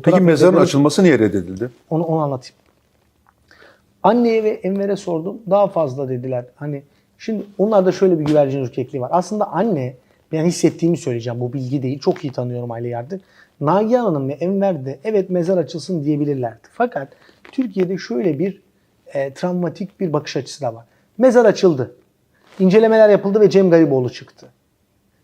Peki mezarın edelim. açılması niye reddedildi? Onu, onu anlatayım. Anneye ve Enver'e sordum. Daha fazla dediler. Hani şimdi onlarda şöyle bir güvercin ürkekliği var. Aslında anne ben hissettiğimi söyleyeceğim. Bu bilgi değil. Çok iyi tanıyorum aileyi artık. Nagihan Hanım ve Enver de evet mezar açılsın diyebilirlerdi. Fakat Türkiye'de şöyle bir e, travmatik bir bakış açısı da var. Mezar açıldı. İncelemeler yapıldı ve Cem Gariboğlu çıktı.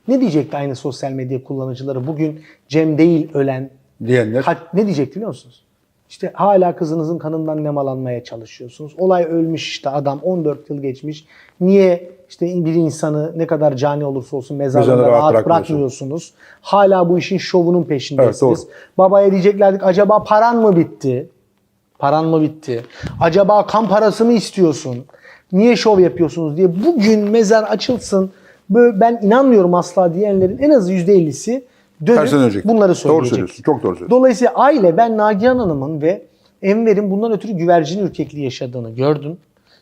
Ne diyecekti aynı sosyal medya kullanıcıları? Bugün Cem değil ölen Diyenler. Kaç- ne diyecek biliyor musunuz? İşte hala kızınızın kanından nemalanmaya çalışıyorsunuz. Olay ölmüş işte adam 14 yıl geçmiş. Niye işte bir insanı ne kadar cani olursa olsun mezarında Mezarına rahat rahat, bırakmıyorsun. bırakmıyorsunuz. Hala bu işin şovunun peşindesiniz. Evet. Babaya diyeceklerdik acaba paran mı bitti? Paran mı bitti? Acaba kan parası mı istiyorsun? Niye şov yapıyorsunuz diye bugün mezar açılsın. Böyle ben inanmıyorum asla diyenlerin en az %50'si dönüp dönecek. bunları Doğru söyleyecek. söylüyorsun. Çok doğru söylüyorsun. Dolayısıyla aile ben Nagihan Hanım'ın ve Enver'in bundan ötürü güvercin ürkekliği yaşadığını gördüm.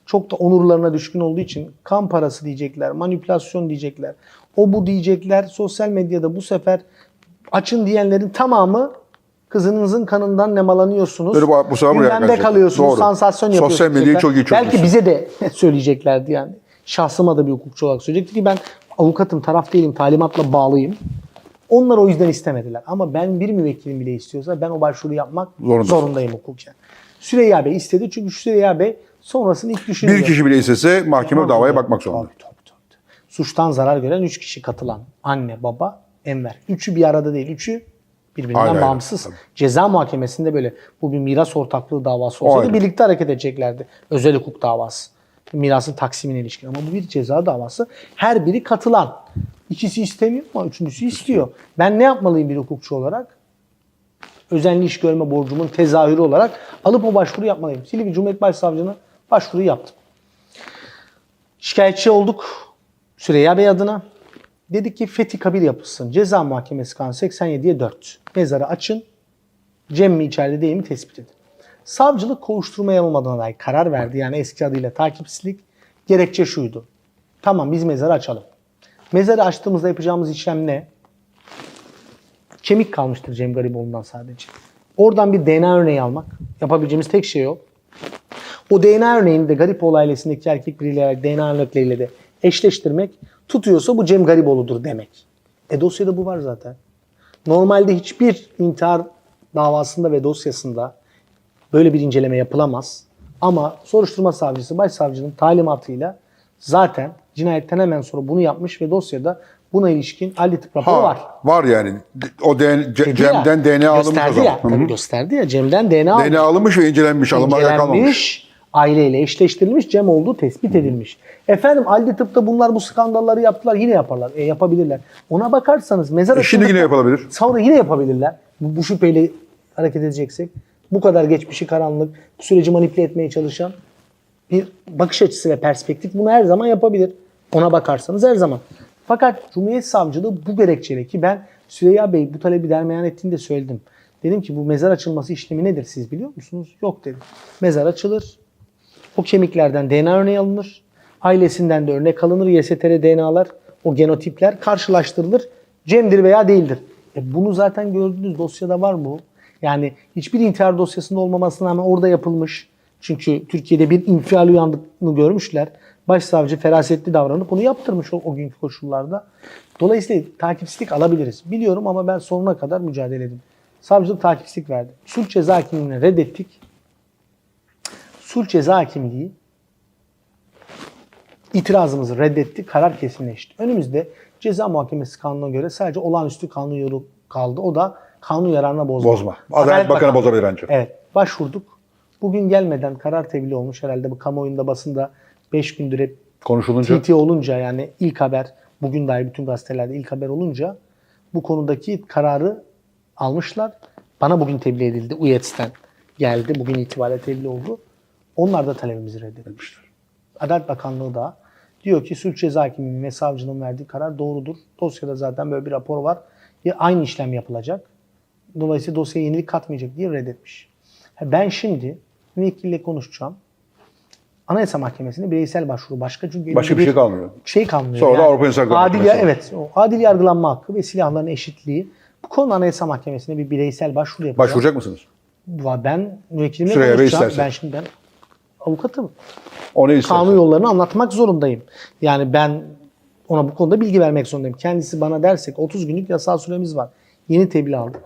Çok da onurlarına düşkün olduğu için kan parası diyecekler, manipülasyon diyecekler, o bu diyecekler. Sosyal medyada bu sefer açın diyenlerin tamamı kızınızın kanından nemalanıyorsunuz. Böyle bu- bu sefer Gündemde kalıyorsunuz, Doğru. sansasyon Sosyal yapıyorsunuz. medyayı diyecekler. çok iyi çözmüşsün. Belki bize de söyleyeceklerdi yani. Şahsıma da bir hukukçu olarak söyleyecekti ki ben avukatım, taraf değilim, talimatla bağlıyım. Onlar o yüzden istemediler. Ama ben bir müvekkilim bile istiyorsa ben o başvuru yapmak Zorundasın. zorundayım hukuken. Süreyya Bey istedi çünkü Süreyya Bey sonrasını ilk düşünüyor. Bir kişi bile istese mahkeme davaya bakmak zorunda. Tabii, tabii, tabii. Suçtan zarar gören 3 kişi katılan anne, baba, Enver. Üçü bir arada değil. Üçü birbirinden Ayrı ayrı, bağımsız. tabii. Ceza muhakemesinde böyle bu bir miras ortaklığı davası olsaydı ayrı. birlikte hareket edeceklerdi. Özel hukuk davası. Mirasın taksimine ilişkin. Ama bu bir ceza davası. Her biri katılan. İkisi istemiyor ama üçüncüsü istiyor. Ben ne yapmalıyım bir hukukçu olarak? özenli iş görme borcumun tezahürü olarak alıp o başvuru yapmalıyım. Silivri Cumhuriyet Başsavcılığına başvuru yaptım. Şikayetçi olduk Süreyya Bey adına. Dedik ki fethi kabir yapılsın. Ceza Muhakemesi Kanunu 87'ye 4. Mezarı açın. Cem mi içeride değil mi tespit edin. Savcılık kovuşturma yapılmadığına dair karar verdi. Yani eski adıyla takipsizlik. Gerekçe şuydu. Tamam biz mezarı açalım. Mezarı açtığımızda yapacağımız işlem ne? kemik kalmıştır Cem Gariboğlu'ndan sadece. Oradan bir DNA örneği almak. Yapabileceğimiz tek şey o. O DNA örneğini de Garipoğlu ailesindeki erkek biriyle DNA örnekleriyle de eşleştirmek tutuyorsa bu Cem Gariboğlu'dur demek. E dosyada bu var zaten. Normalde hiçbir intihar davasında ve dosyasında böyle bir inceleme yapılamaz. Ama soruşturma savcısı başsavcının talimatıyla zaten cinayetten hemen sonra bunu yapmış ve dosyada buna ilişkin adli tıp raporu Ha, var. var yani. O DNA, C- Dedi ya, Cem'den DNA alınmış o gösterdi zaman. Ya, Hı hı. tabii gösterdi ya Cem'den DNA, alınmış. DNA alınmış ve incelenmiş. Alınmaya kalmamış. incelenmiş, aileyle eşleştirilmiş, Cem olduğu tespit edilmiş. Efendim adli tıpta bunlar bu skandalları yaptılar yine yaparlar. E, yapabilirler. Ona bakarsanız mezar E, şimdi açıldıktan- yine yapılabilir. Sonra yine yapabilirler. Bu, bu şüpheyle hareket edeceksek. Bu kadar geçmişi karanlık, bu süreci manipüle etmeye çalışan bir bakış açısı ve perspektif bunu her zaman yapabilir. Ona bakarsanız her zaman. Fakat Cumhuriyet Savcılığı bu gerekçeyle ki ben Süreyya Bey bu talebi dermeyan ettiğinde söyledim. Dedim ki bu mezar açılması işlemi nedir siz biliyor musunuz? Yok dedim. Mezar açılır. O kemiklerden DNA örneği alınır. Ailesinden de örnek alınır. YSTR DNA'lar, o genotipler karşılaştırılır. Cem'dir veya değildir. E bunu zaten gördünüz dosyada var bu. Yani hiçbir intihar dosyasında olmamasına rağmen orada yapılmış. Çünkü Türkiye'de bir infial uyandığını görmüşler. Başsavcı ferasetli davranıp onu yaptırmış o, o günkü koşullarda. Dolayısıyla takipsizlik alabiliriz. Biliyorum ama ben sonuna kadar mücadele edin. Savcılık takipsizlik verdi. Suç ceza hakimliğini reddettik. Sulh ceza hakimliği itirazımızı reddetti, karar kesinleşti. Önümüzde ceza muhakemesi kanununa göre sadece olağanüstü kanun yolu kaldı. O da kanun yararına bozma. Bozma. Adalet Bakanı bozabilir ancak. Evet, başvurduk. Bugün gelmeden karar tebliğ olmuş herhalde bu kamuoyunda basında 5 gündür hep Konuşulunca TT olunca yani ilk haber bugün dahi bütün gazetelerde ilk haber olunca bu konudaki kararı almışlar. Bana bugün tebliğ edildi. UYETS'ten geldi. Bugün itibariyle tebliğ oldu. Onlar da talebimizi reddetmişler. Adalet Bakanlığı da diyor ki suç ceza hakiminin ve savcının verdiği karar doğrudur. Dosyada zaten böyle bir rapor var. Ya aynı işlem yapılacak. Dolayısıyla dosyaya yenilik katmayacak diye reddetmiş. Ben şimdi müvekkille konuşacağım. Anayasa Mahkemesi'ne bireysel başvuru başka çünkü başka bir şey kalmıyor. şey kalmıyor. Sonra da Avrupa İnsan Hakları adil, Mahkemesi. Evet. O adil yargılanma hakkı ve silahların eşitliği Bu konuda Anayasa Mahkemesi'ne bir bireysel başvuru yapacağım. Başvuracak mısınız? Ben müvekkilimle Süreyya Bey. Ben şimdi ben avukatım. O ne isterse. Kanun yollarını anlatmak zorundayım. Yani ben ona bu konuda bilgi vermek zorundayım. Kendisi bana derse ki 30 günlük yasal süremiz var. Yeni tebliğ aldık.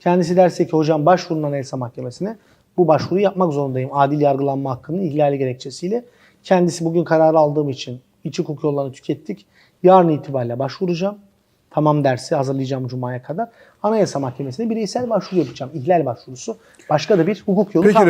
Kendisi derse ki hocam başvurun Anayasa Mahkemesi'ne. Bu başvuruyu yapmak zorundayım. Adil yargılanma hakkının ihlali gerekçesiyle. Kendisi bugün kararı aldığım için iç hukuk yollarını tükettik. Yarın itibariyle başvuracağım. Tamam dersi hazırlayacağım Cuma'ya kadar. Anayasa Mahkemesi'ne bireysel başvuru yapacağım. İhlal başvurusu. Başka da bir hukuk yolu Peki